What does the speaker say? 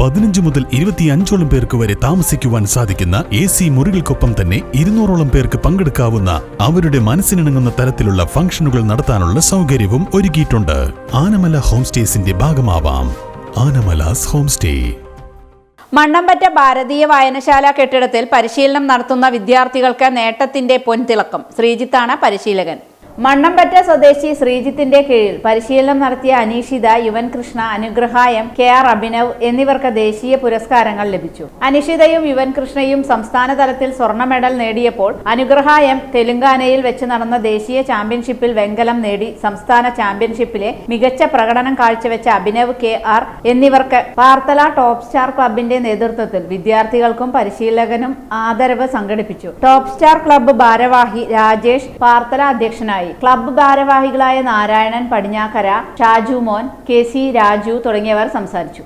പതിനഞ്ച് മുതൽ ഇരുപത്തിയഞ്ചോളം പേർക്ക് വരെ താമസിക്കുവാൻ സാധിക്കുന്ന എ സി മുറികൾക്കൊപ്പം തന്നെ ഇരുന്നൂറോളം പേർക്ക് പങ്കെടുക്കാവുന്ന അവരുടെ മനസ്സിനിണങ്ങുന്ന തരത്തിലുള്ള ഫംഗ്ഷനുകൾ നടത്താനുള്ള സൗകര്യവും ഒരുക്കിയിട്ടുണ്ട്. ആനമല ഹോം സ്റ്റേസിന്റെ ഭാഗമാവാം. ആനമലാസ് ഹോം സ്റ്റേ മണ്ണമ്പറ്റ ഭാരതീയ വായനശാല കെട്ടിടത്തിൽ പരിശീലനം നടത്തുന്ന വിദ്യാർത്ഥികൾക്ക് നേട്ടത്തിന്റെ പൊൻതിളക്കം. ശ്രീജിത്താണ് പരിശീലകൻ. മണ്ണമ്പറ്റ സ്വദേശി ശ്രീജിത്തിന്റെ കീഴിൽ പരിശീലനം നടത്തിയ അനീഷിത യുവൻ കൃഷ്ണ അനുഗ്രഹായം കെ. ആർ. അഭിനവ് എന്നിവർക്ക് ദേശീയ പുരസ്കാരങ്ങൾ ലഭിച്ചു. അനിഷിതയും യുവൻ കൃഷ്ണയും സംസ്ഥാന തലത്തിൽ സ്വർണ മെഡൽ നേടിയപ്പോൾ അനുഗ്രഹായം തെലുങ്കാനയിൽ വെച്ച് നടന്ന ദേശീയ ചാമ്പ്യൻഷിപ്പിൽ വെങ്കലം നേടി സംസ്ഥാന ചാമ്പ്യൻഷിപ്പിലെ മികച്ച പ്രകടനം കാഴ്ചവെച്ച അഭിനവ് കെ. ആർ. എന്നിവർക്ക് പാർത്തല ടോപ്പ് സ്റ്റാർ ക്ലബിന്റെ നേതൃത്വത്തിൽ വിദ്യാർത്ഥികൾക്കും പരിശീലകനും ആദരവ് സംഘടിപ്പിച്ചു. ടോപ്പ് സ്റ്റാർ ക്ലബ്ബ് ഭാരവാഹി രാജേഷ് പാർത്തല അധ്യക്ഷനായി ക്ലബ്ബ് ഭാരവാഹികളായ നാരായണൻ പടിഞ്ഞാക്കര ഷാജു മോൻ കെ സി രാജു തുടങ്ങിയവർ സംസാരിച്ചു.